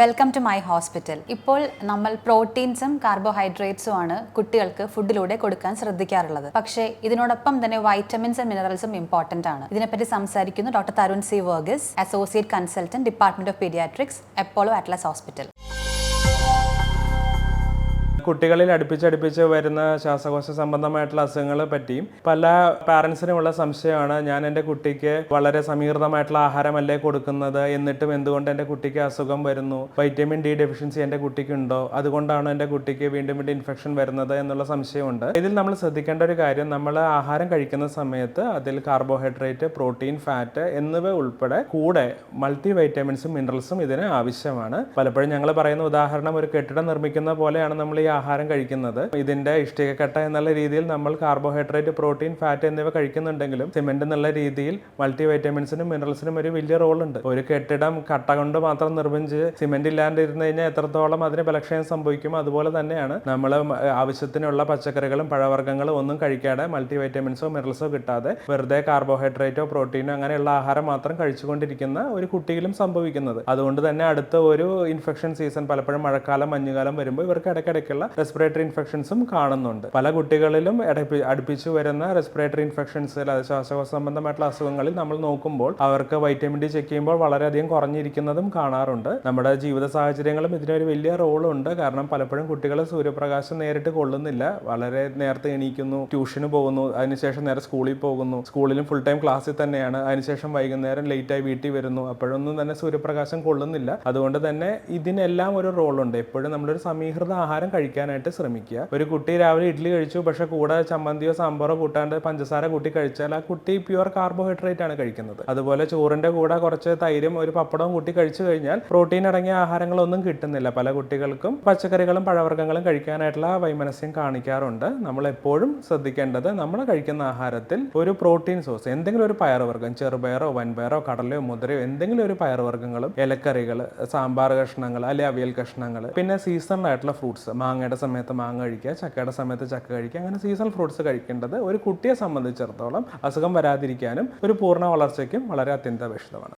Welcome to my hospital ഇപ്പോൾ നമ്മൾ പ്രോട്ടീൻസും കാർബോഹൈഡ്രേറ്റ്സും ആണ് കുട്ടികൾക്ക് ഫുഡിലൂടെ കൊടുക്കാൻ ശ്രദ്ധിക്കാറുള്ളത്. പക്ഷേ ഇതിനോടൊപ്പം തന്നെ വൈറ്റമിൻസ് ആൻഡ് മിനറൽസും ഇമ്പോർട്ടന്റ് ആണ്. ഇതിനെപ്പറ്റി സംസാരിക്കുന്നു doctor Tarun C Varghese associate consultant department of paediatrics Apollo Atlas hospital കുട്ടികളിൽ അടുപ്പിച്ചടുപ്പിച്ച് വരുന്ന ശ്വാസകോശ സംബന്ധമായിട്ടുള്ള അസുഖങ്ങളെ പറ്റിയും പല പാരൻസിനുമുള്ള സംശയമാണ്. ഞാൻ എന്റെ കുട്ടിക്ക് വളരെ സമീകൃതമായിട്ടുള്ള ആഹാരമല്ലേ കൊടുക്കുന്നത്? എന്നിട്ടും എന്തുകൊണ്ട് എന്റെ കുട്ടിക്ക് അസുഖം വരുന്നു? വൈറ്റമിൻ ഡി ഡെഫിഷ്യൻസി എന്റെ കുട്ടിക്കുണ്ടോ? അതുകൊണ്ടാണ് എന്റെ കുട്ടിക്ക് വീണ്ടും വീണ്ടും ഇൻഫെക്ഷൻ വരുന്നത് എന്നുള്ള സംശയമുണ്ട്. ഇതിൽ നമ്മൾ ശ്രദ്ധിക്കേണ്ട ഒരു കാര്യം നമ്മൾ ആഹാരം കഴിക്കുന്ന സമയത്ത് അതിൽ കാർബോഹൈഡ്രേറ്റ് പ്രോട്ടീൻ ഫാറ്റ് എന്നിവ ഉൾപ്പെടെ കൂടെ മൾട്ടി വൈറ്റമിൻസും മിനറൽസും ഇതിന് ആവശ്യമാണ്. പലപ്പോഴും ഞങ്ങൾ പറയുന്ന ഉദാഹരണം ഒരു കെട്ടിടം നിർമ്മിക്കുന്ന പോലെയാണ് നമ്മൾ ഈ ആഹാരം കഴിക്കുന്നത്. ഇതിന്റെ ഇഷ്ടികക്കട്ട എന്നുള്ള രീതിയിൽ നമ്മൾ കാർബോഹൈഡ്രേറ്റ് പ്രോട്ടീൻ ഫാറ്റ് എന്നിവ കഴിക്കുന്നുണ്ടെങ്കിലും സിമെന്റ് എന്നുള്ള രീതിയിൽ മൾട്ടി വൈറ്റമിൻസിനും മിനറൽസിനും ഒരു വലിയ റോൾ ഉണ്ട്. ഒരു കെട്ടിടം കട്ട കൊണ്ട് മാത്രം നിർമ്മിച്ച് സിമെന്റ് ഇല്ലാണ്ട് ഇരുന്ന് കഴിഞ്ഞാൽ എത്രത്തോളം അതിന് ബലക്ഷയം സംഭവിക്കും അതുപോലെ തന്നെയാണ് നമ്മൾ ആവശ്യത്തിനുള്ള പച്ചക്കറികളും പഴവർഗങ്ങളും ഒന്നും കഴിക്കാതെ മൾട്ടി വൈറ്റമിൻസോ മിനറൽസോ കിട്ടാതെ വെറുതെ കാർബോഹൈഡ്രേറ്റോ പ്രോട്ടീനോ അങ്ങനെയുള്ള ആഹാരം മാത്രം കഴിച്ചുകൊണ്ടിരിക്കുന്ന ഒരു കുട്ടിയിലും സംഭവിക്കുന്നത്. അതുകൊണ്ട് തന്നെ അടുത്ത ഒരു ഇൻഫെക്ഷൻ സീസൺ പലപ്പോഴും മഴക്കാലം മഞ്ഞുകാലം വരുമ്പോൾ ഇവർക്ക് ഇടയ്ക്കിടയ്ക്കുള്ള റെസ്പിറേറ്ററി ഇൻഫെക്ഷൻസും കാണുന്നുണ്ട്. പല കുട്ടികളിലും അടുപ്പിച്ചു വരുന്ന റെസ്പിറേറ്ററി ഇൻഫെക്ഷൻസ് അതായത് ശ്വാസകോശ സംബന്ധമായിട്ടുള്ള അസുഖങ്ങളിൽ നമ്മൾ നോക്കുമ്പോൾ അവർക്ക് വൈറ്റമിൻ ഡി ചെക്ക് ചെയ്യുമ്പോൾ വളരെയധികം കുറഞ്ഞിരിക്കുന്നതും കാണാറുണ്ട്. നമ്മുടെ ജീവിത സാഹചര്യങ്ങളും ഇതിനൊരു വലിയ റോളുണ്ട് കാരണം പലപ്പോഴും കുട്ടികൾ സൂര്യപ്രകാശം നേരിട്ട് കൊള്ളുന്നില്ല. വളരെ നേരത്തെ എണീക്കുന്നു ട്യൂഷന് പോകുന്നു അതിനുശേഷം നേരെ സ്കൂളിൽ പോകുന്നു. സ്കൂളിലും ഫുൾ ടൈം ക്ലാസ്സിൽ തന്നെയാണ്. അതിനുശേഷം വൈകുന്നേരം ലേറ്റായി വീട്ടിൽ വരുന്നു. അപ്പോഴൊന്നും തന്നെ സൂര്യപ്രകാശം കൊള്ളുന്നില്ല. അതുകൊണ്ട് തന്നെ ഇതിനെല്ലാം ഒരു റോളുണ്ട് എപ്പോഴും നമ്മളൊരു സമീകൃത ആഹാരം കഴിക്കാനായിട്ട് ശ്രമിക്കുക. ഒരു കുട്ടി രാവിലെ ഇഡ്ഡലി കഴിച്ചു പക്ഷെ കൂടെ ചമ്മന്തിയോ സാമ്പാറോ കൂട്ടാണ്ട് പഞ്ചസാര കൂട്ടി കഴിച്ചാൽ ആ കുട്ടി പ്യുവർ കാർബോഹൈഡ്രേറ്റ് ആണ് കഴിക്കുന്നത്. അതുപോലെ ചോറിന്റെ കൂടെ കുറച്ച് തൈരും ഒരു പപ്പടവും കൂട്ടി കഴിച്ചു കഴിഞ്ഞാൽ പ്രോട്ടീൻ അടങ്ങിയ ആഹാരങ്ങളൊന്നും കിട്ടുന്നില്ല. പല കുട്ടികൾക്കും പച്ചക്കറികളും പഴവർഗങ്ങളും കഴിക്കാനായിട്ടുള്ള വൈമനസ്യം കാണിക്കാറുണ്ട്. നമ്മൾ എപ്പോഴും ശ്രദ്ധിക്കേണ്ടത് നമ്മൾ കഴിക്കുന്ന ആഹാരത്തിൽ ഒരു പ്രോട്ടീൻ സോഴ്സ് എന്തെങ്കിലും ഒരു പയറുവർഗം ചെറുപയറോ വൻപയറോ കടലയോ മുതിരയോ എന്തെങ്കിലും ഒരു പയറുവർഗങ്ങളും ഇലക്കറികൾ സാമ്പാർ കഷ്ണങ്ങൾ അല്ലെങ്കിൽ അവിയൽ കഷ്ണങ്ങൾ പിന്നെ സീസണൽ ആയിട്ടുള്ള ഫ്രൂട്ട്സ് മാങ്ങയുടെ സമയത്ത് മാങ്ങ കഴിക്കുക ചക്കയുടെ സമയത്ത് ചക്ക കഴിക്കുക അങ്ങനെ സീസണൽ ഫ്രൂട്ട്സ് കഴിക്കേണ്ടത് ഒരു കുട്ടിയെ സംബന്ധിച്ചിടത്തോളം അസുഖം വരാതിരിക്കാനും ഒരു പൂർണ വളർച്ചയ്ക്കും വളരെ അത്യന്താപേക്ഷിതമാണ്.